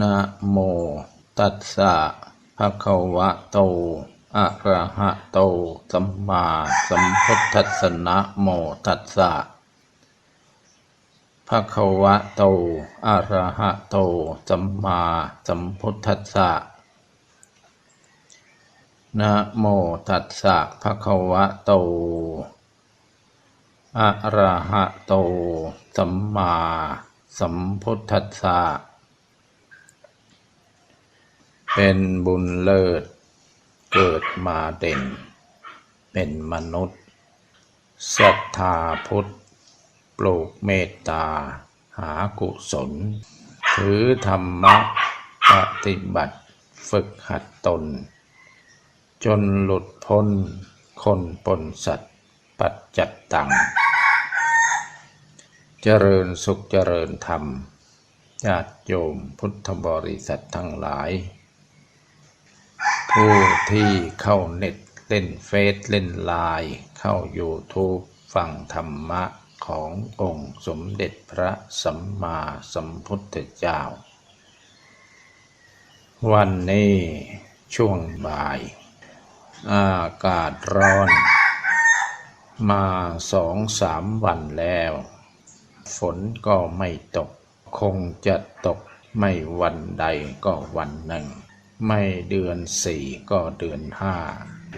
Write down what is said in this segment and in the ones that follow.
นะโมตัสสะภะคะวะโต อะระหะโต สัมมาสัมพุทธัสสะนะโมตัสสะภะคะวะโต อะระหะโต สัมมาสัมพุทธัสสะนะโมตัสสะภะคะวะโตอะระหะโตสัมมาสัมพุทธัสสะ เป็นบุญเลิศ เกิดมาเด่น เป็นมนุษย์ศรัทธาพุทธ ปลูกเมตตา หากุศล ถือธรรมะปฏิบัติฝึกหัดตน จนหลุดพ้น คนปนสัตว์ ปัจจัตตัง เจริญสุขเจริญธรรมญาติโยมพุทธบริษัททั้งหลาย ผู้ที่เข้าเน็ตเล่นเฟซเล่นไลน์เข้า YouTube ฟังธรรมะขององค์สมเด็จพระสัมมาสัมพุทธเจ้า วันนี้ช่วงบ่าย อากาศร้อน มาสองสามวันแล้ว ฝนก็ไม่ตก คงจะตกไม่วันใดก็วันหนึ่ง ไม่เดือนสี่ก็เดือนห้า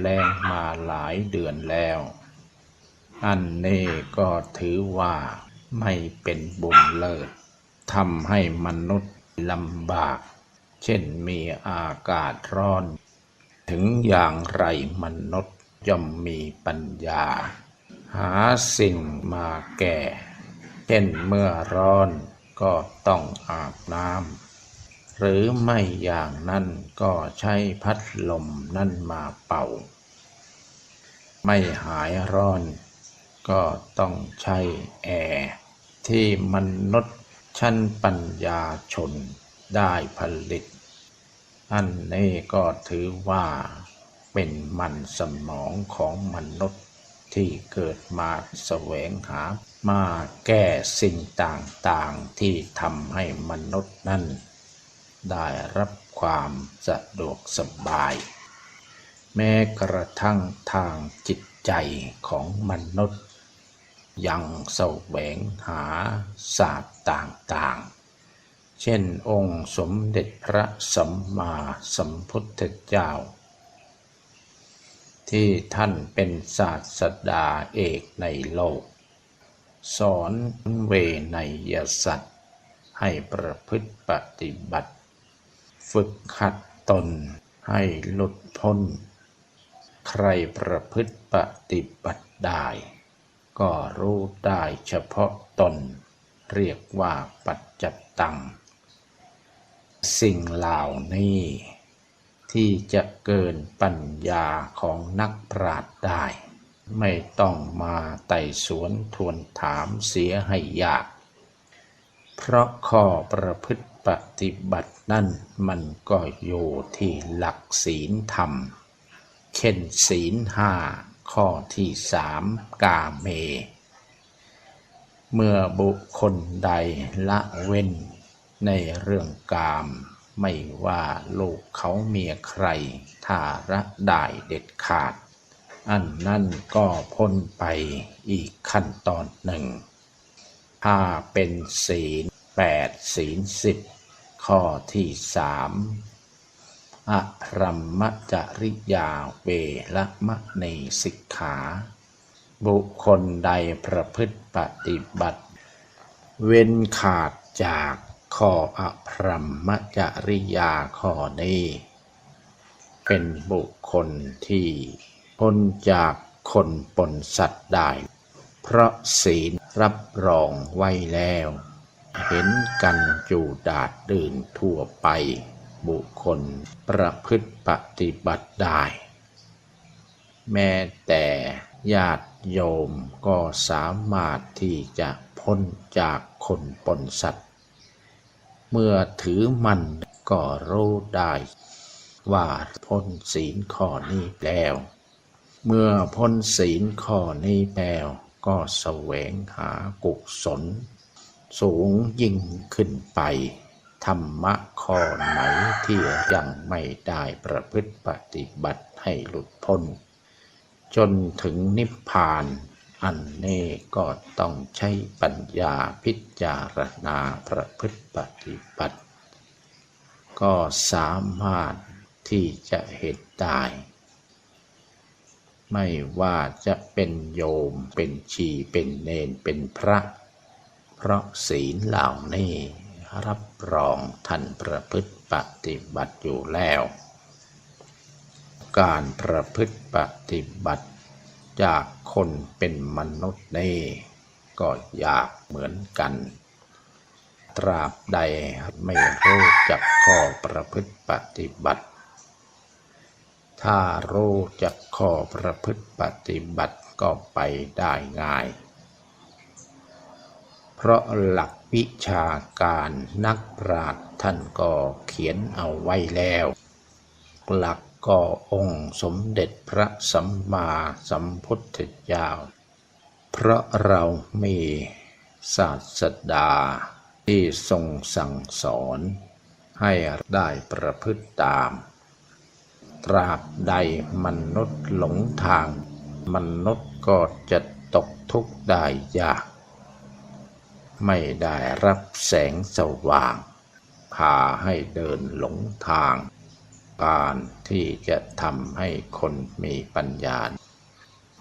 แรงมาหลายเดือนแล้ว อันนี้ก็ถือว่าไม่เป็นบุญเลิศทำให้มนุษย์ลำบาก เช่นมีอากาศร้อน ถึงอย่างไรมนุษย์ย่อมมีปัญญา หาสิ่งมาแก่ เช่นเมื่อร้อนก็ต้องอาบน้ำ หรือไม่อย่างนั้นก็ใช้พัดลมนั่นมาเป่า ไม่หายร้อน ก็ต้องใช้แอร์ที่มนุษย์ชั้นปัญญาชนได้ผลิต อันนี้ก็ถือว่าเป็นมันสมองของมนุษย์ที่เกิดมาแสวงหา มาแก้สิ่งต่างๆที่ทำให้มนุษย์นั้น ได้รับความสะดวกสบาย แม้กระทั่งทางจิตใจของมนุษย์ ยังแสวงหาศาสตร์ต่างๆ เช่นองค์สมเด็จพระสัมมาสัมพุทธเจ้า ที่ท่านเป็นศาสดาเอกในโลก สอนเวนยสัตว์ให้ประพฤติปฏิบัติ ฝึกขัดตนให้หลุดพ้น ใครประพฤติปฏิบัติได้ ก็รู้ได้เฉพาะตน เรียกว่าปัจจัตตัง สิ่งเหล่านี้ ที่จะเกินปัญญาของนักปราชญ์ได้ ไม่ต้องมาไต่สวนทวนถามเสียให้ยาก เพราะข้อประพฤติปฏิบัติ นั่นมันก็อยู่ที่หลักศีลธรรม เช่นศีลห้าข้อที่สามกาเม เมื่อบุคคลใดละเว้นในเรื่องกามไม่ว่าลูกเขาเมียใครถ้าระได้เด็ดขาด อันนั่นก็พ้นไปอีกขั้นตอนหนึ่ง ถ้าเป็นศีลแปดศีลสิบ ข้อที่สามอรหมจริยาเวละมะในสิกขา บุคคลใดประพฤติปฏิบัติ เว้นขาดจากข้ออพรหมจริยาข้อนี้ เป็นบุคคลที่พ้นจากคนปนสัตว์ได้ เพราะศีลรับรองไว้แล้ว เห็นกันอยู่ดาดดื่นทั่วไป บุคคลประพฤติปฏิบัติได้ แม้แต่ญาติโยมก็สามารถที่จะพ้นจากคนปนสัตว์ เมื่อถือมันก็รู้ได้ ว่าพ้นศีลข้อนี้แล้ว เมื่อพ้นศีลข้อนี้แล้วก็แสวงหากุศล สูงยิ่งขึ้นไป ธรรมะข้อไหนที่ยังไม่ได้ประพฤติปฏิบัติให้หลุดพ้น จนถึงนิพพาน อันนี้ก็ต้องใช้ปัญญาพิจารณาประพฤติปฏิบัติ ก็สามารถที่จะเห็นได้ไม่ว่าจะเป็นโยมเป็นชีเป็นเนนเป็นพระ เพราะศีลเหล่านี้รับรองท่านประพฤติปฏิบัติอยู่แล้ว การประพฤติปฏิบัติจากคนเป็นมนุษย์นี่ก็ยากเหมือนกัน ตราบใดไม่รู้จักข้อประพฤติปฏิบัติ ถ้ารู้จักข้อประพฤติปฏิบัติก็ไปได้ง่าย เพราะหลักวิชาการนักปราชญ์ท่านก็เขียนเอาไว้แล้ว หลักก็องค์สมเด็จพระสัมมาสัมพุทธเจ้า เพราะเรามีศาสดาที่ทรงสั่งสอนให้ได้ประพฤติตาม ตราบใดมนุษย์หลงทาง มนุษย์ก็จะตกทุกข์ได้ยาก ไม่ได้รับแสงสว่างพาให้เดินหลงทาง การที่จะทำให้คนมีปัญญา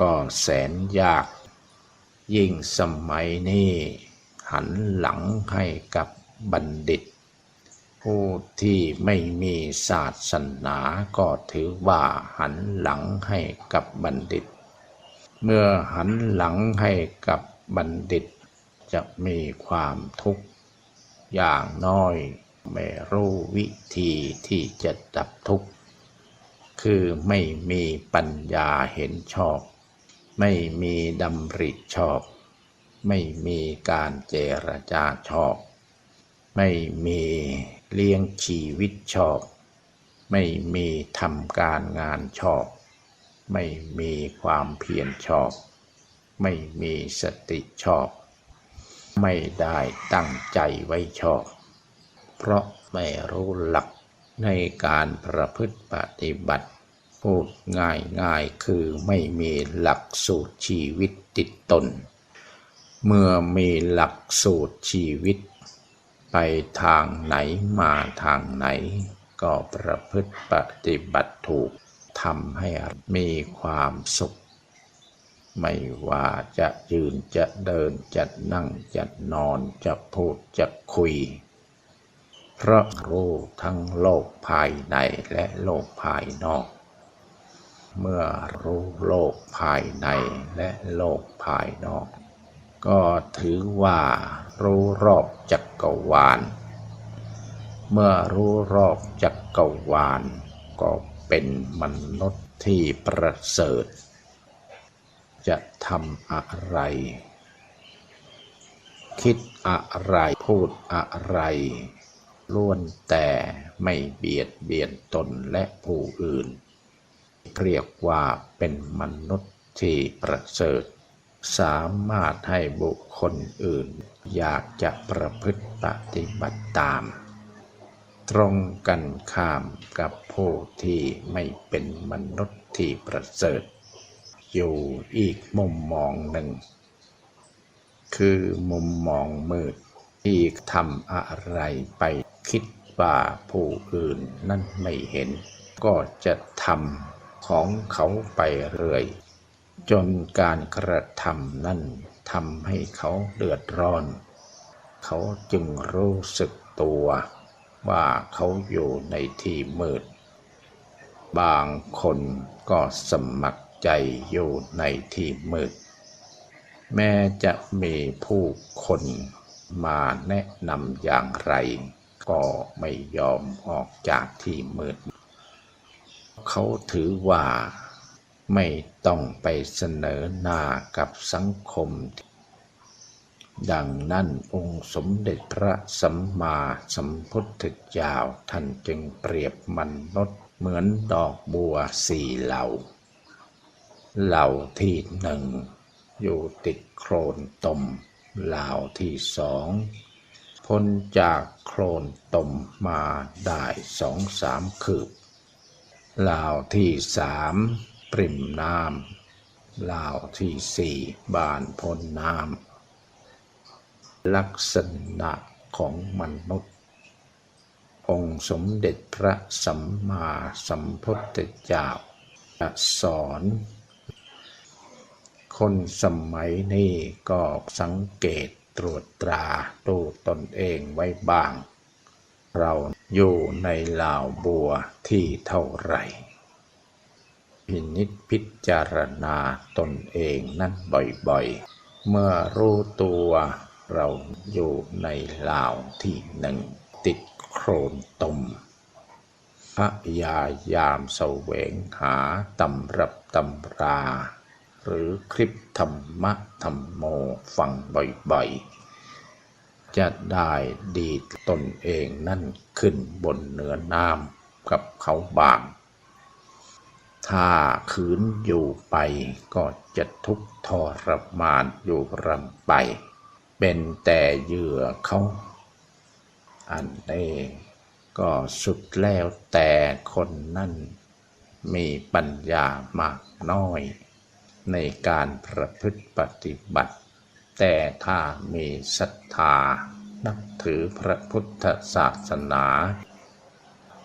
ก็แสนยาก ยิ่งสมัยนี้หันหลังให้กับบัณฑิต ผู้ที่ไม่มีศาสนาก็ถือว่าหันหลังให้กับบัณฑิต เมื่อหันหลังให้กับบัณฑิต จะมีความทุกข์อย่างน้อย ไม่รู้วิธีที่จะดับทุกข์ คือไม่มีปัญญาเห็นชอบ ไม่มีดำริชอบ ไม่มีการเจรจาชอบ ไม่มีเลี้ยงชีวิตชอบ ไม่มีทำการงานชอบ ไม่มีความเพียรชอบ ไม่มีสติชอบ ไม่ได้ตั้งใจไว้ชอบ เพราะไม่รู้หลักในการประพฤติปฏิบัติ พูดง่ายๆคือไม่มีหลักสูตรชีวิตติดตน เมื่อมีหลักสูตรชีวิต ไปทางไหนมาทางไหน ก็ประพฤติปฏิบัติถูกทำให้มีความสุข ไม่ว่าจะยืนจะเดินจะนั่งจะนอนจะพูดจะคุย เพราะรู้ทั้งโลกภายในและโลกภายนอก เมื่อรู้โลกภายในและโลกภายนอก ก็ถือว่ารู้รอบจักรวาล เมื่อรู้รอบจักรวาล ก็เป็นมนุษย์ที่ประเสริฐ จะทำอะไร คิดอะไรพูดอะไรล้วนแต่ไม่เบียดเบียนตนและผู้อื่น เรียกว่าเป็นมนุษย์ที่ประเสริฐ สามารถให้บุคคลอื่น อยากจะประพฤติปฏิบัติตาม ตรงกันข้ามกับผู้ที่ไม่เป็นมนุษย์ที่ประเสริฐ อยู่อีกมุมมองหนึ่ง คือมุมมองมืดที่ทำอะไรไปคิดว่าผู้อื่นนั่นไม่เห็น ก็จะทำของเขาไปเรื่อย จนการกระทำนั่นทำให้เขาเดือดร้อน เขาจึงรู้สึกตัวว่าเขาอยู่ในที่มืด บางคนก็สมัคร ใจอยู่ในที่มืด แม้จะมีผู้คนมาแนะนำอย่างไร ก็ไม่ยอมออกจากที่มืด เขาถือว่าไม่ต้องไปเสนอหน้ากับสังคม ดังนั้นองค์สมเด็จพระสัมมาสัมพุทธเจ้าท่านจึงเปรียบมนุษย์เหมือนดอกบัวสี่เหล่า เหล่าที่หนึ่งอยู่ติดโคลนตมเหล่าที่สองพ้นจากโคลนตมมาได้สองสามคืบเหล่าที่สามปริ่มน้ำเหล่าที่สี่บานพ้นน้ำลักษณะของมนุษย์ องค์สมเด็จพระสัมมาสัมพุทธเจ้าสอน คนสมัยนี้ก็สังเกตตรวจตราดูตนเองไว้บ้าง เราอยู่ในลาวบัวที่เท่าไหร่พินิจพิจารณาตนเองนั่นบ่อยๆ เมื่อรู้ตัวเราอยู่ในลาวที่หนึ่ง ติดโครนตมพยายามแสวงหาตำรับตำรา หรือคลิปธรรมะธรรมโมฟังบ่อยๆ จะได้ดีดตนเองนั่นขึ้นบนเหนือน้ำกับเขาบาง ถ้าขืนอยู่ไปก็จะทุกข์ทรมานอยู่รำไป เป็นแต่เหยื่อเขา อันนี้ก็สุดแล้วแต่คนนั่นมีปัญญามากน้อย ในการประพฤติปฏิบัติ แต่ถ้ามีศรัทธา นับถือพระพุทธศาสนา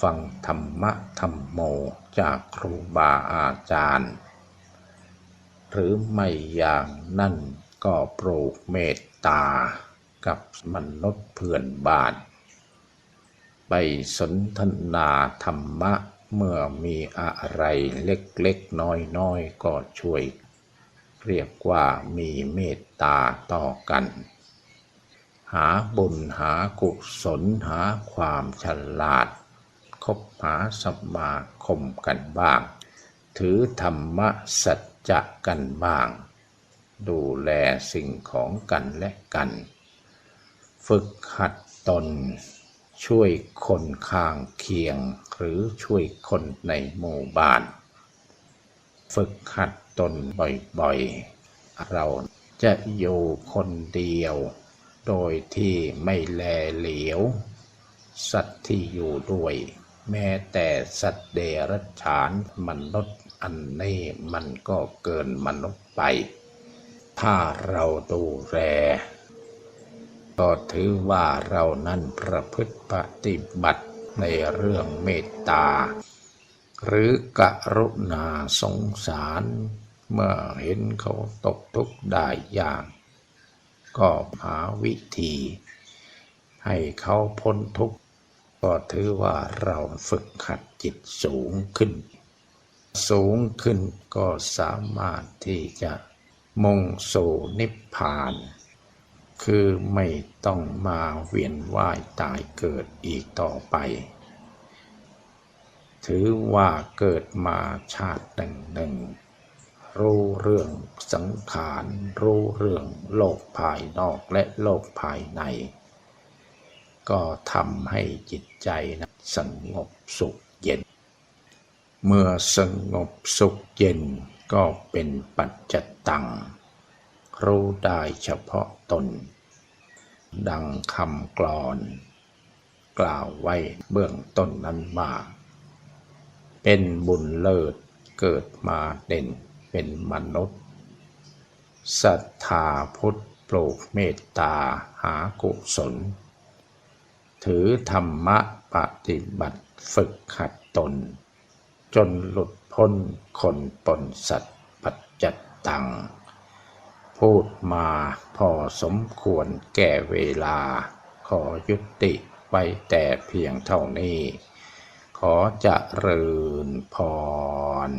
ฟังธรรมะธรรมโมจากครูบาอาจารย์ หรือไม่อย่างนั่นก็ปลูกเมตตากับมนุษย์เพื่อนบ้าน ไปสนทนาธรรมะ เมื่อมีอะไรเล็กๆ น้อยๆ ก็ช่วย เรียกว่ามีเมตตาต่อกัน หาบุญหากุศลหาความฉลาด คบหาสมาคมกันบ้าง ถือธรรมะสัจจะกันบ้าง ดูแลสิ่งของกันและกัน ฝึกหัดตน ช่วยคนข้างเคียง หรือช่วยคนในหมู่บ้าน ฝึกหัดตนบ่อยๆ เราจะอยู่คนเดียว โดยที่ไม่แลเหลียว สัตว์ที่อยู่ด้วย แม้แต่สัตว์เดรัจฉานมนุษย์อันนี้มันก็เกินมนุษย์ไป ถ้าเราดูแล ก็ถือว่าเรานั้นประพฤติปฏิบัติในเรื่องเมตตา หรือกรุณาสงสาร เมื่อเห็นเขาตกทุกข์ได้ยาก ก็หาวิธี ให้เขาพ้นทุกข์ ก็ถือว่าเราฝึกขัดจิตสูงขึ้น สูงขึ้นก็สามารถที่จะมุ่งสู่นิพพาน คือไม่ต้องมาเวียนว่ายตายเกิดอีกต่อไป ถือว่าเกิดมาชาติหนึ่งหนึ่งรู้เรื่องสังขาร รู้เรื่องโลกภายนอกและโลกภายใน ก็ทำให้จิตใจนะสงบสุขเย็น เมื่อสงบสุขเย็นก็เป็นปัจจตัง รู้ได้เฉพาะตน ดังคำกลอน กล่าวไว้เบื้องต้นนั้นว่าเป็นบุญเลิศเกิดมาเด่นเป็นมนุษย์ศรัทธาพุทธปลูกเมตตาหากุศล ถือธรรมะปฏิบัติฝึกขัดตน จนหลุดพ้นคนปนสัตว์ปัจจัตตัง พูดมาพอสมควรแก่เวลา ขอยุติไปแต่เพียงเท่านี้ ขอจะเริญพร